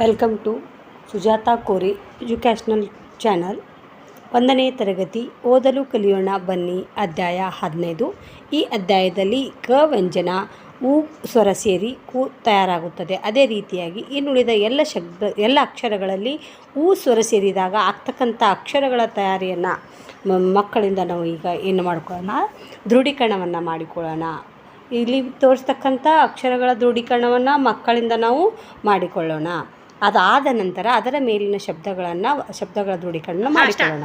Welcome to Sujata ಕೋರಿ educational channel. ಒಂದನೇ ತರಗತಿ, ಓದಲು ಕಲಿಯೋಣ ಬನ್ನಿ. ಅಧ್ಯಾಯ ಹದಿನೈದು. ಈ ಅಧ್ಯಾಯದಲ್ಲಿ ಕ ವ್ಯಂಜನ, ಉ ಸ್ವರ ಸೇರಿ ಕು ತಯಾರಾಗುತ್ತದೆ. ಅದೇ ರೀತಿಯಾಗಿ ಇನ್ನುಳಿದ ಎಲ್ಲ ಶಬ್ದ, ಎಲ್ಲ ಅಕ್ಷರಗಳಲ್ಲಿ ಊ ಸ್ವರ ಸೇರಿದಾಗ ಆಗ್ತಕ್ಕಂಥ ಅಕ್ಷರಗಳ ತಯಾರಿಯನ್ನು ಮಕ್ಕಳಿಂದ ನಾವು ಈಗ ಏನು ಮಾಡ್ಕೊಳ್ಳೋಣ? ದೃಢೀಕರಣವನ್ನು ಮಾಡಿಕೊಳ್ಳೋಣ. ಇಲ್ಲಿ ತೋರಿಸ್ತಕ್ಕಂಥ ಅಕ್ಷರಗಳ ದೃಢೀಕರಣವನ್ನು ಮಕ್ಕಳಿಂದ ನಾವು ಮಾಡಿಕೊಳ್ಳೋಣ. ಅದಾದ ನಂತರ ಅದರ ಮೇಲಿನ ಶಬ್ದಗಳನ್ನು ಶಬ್ದಗಳ ದೃಢೀಕರಣ ಮಾಡಿಕೊಳ್ಳೋಣ.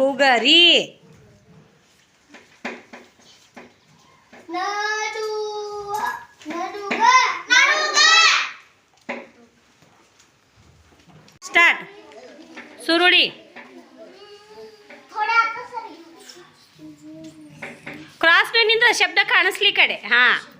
बुगरी स्टार्ट सुरुडी. क्रॉस शब्द खाणसलीकडे. हां.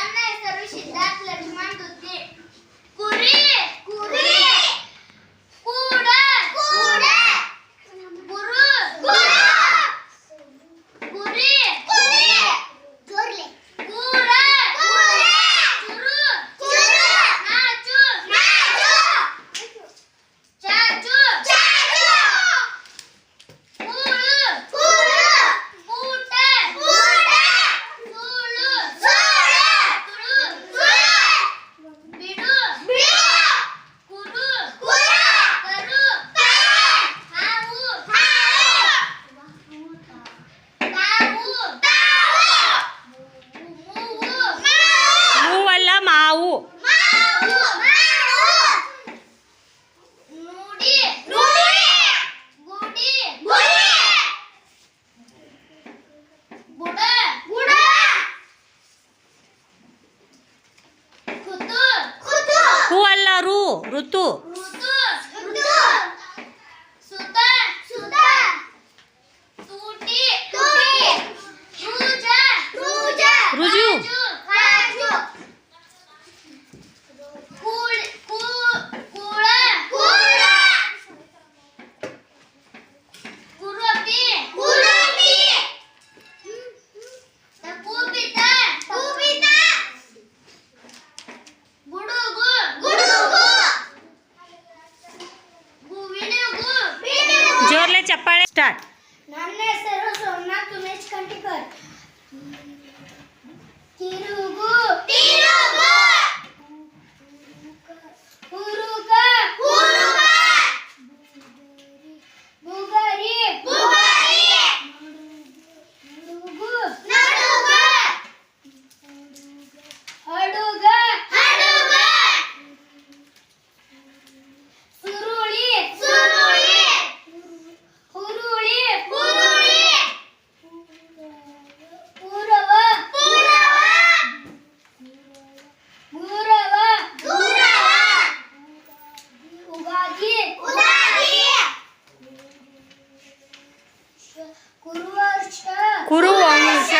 त्यांना सर्व सिद्धार्थ लक्ष्मण ると తిరుగు. తిరుగు. குருவாஷ்ட குருவாஷ்ட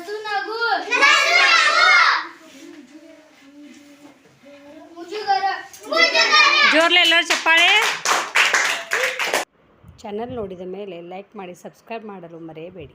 ನಸುನಗು. ಜೋರ್ಲೆ ಎಲ್ಲರೂ ಚಪ್ಪಾಳೆ. ಚಾನಲ್ ನೋಡಿದ ಮೇಲೆ ಲೈಕ್ ಮಾಡಿ ಸಬ್ಸ್ಕ್ರೈಬ್ ಮಾಡಲು ಮರೆಯಬೇಡಿ.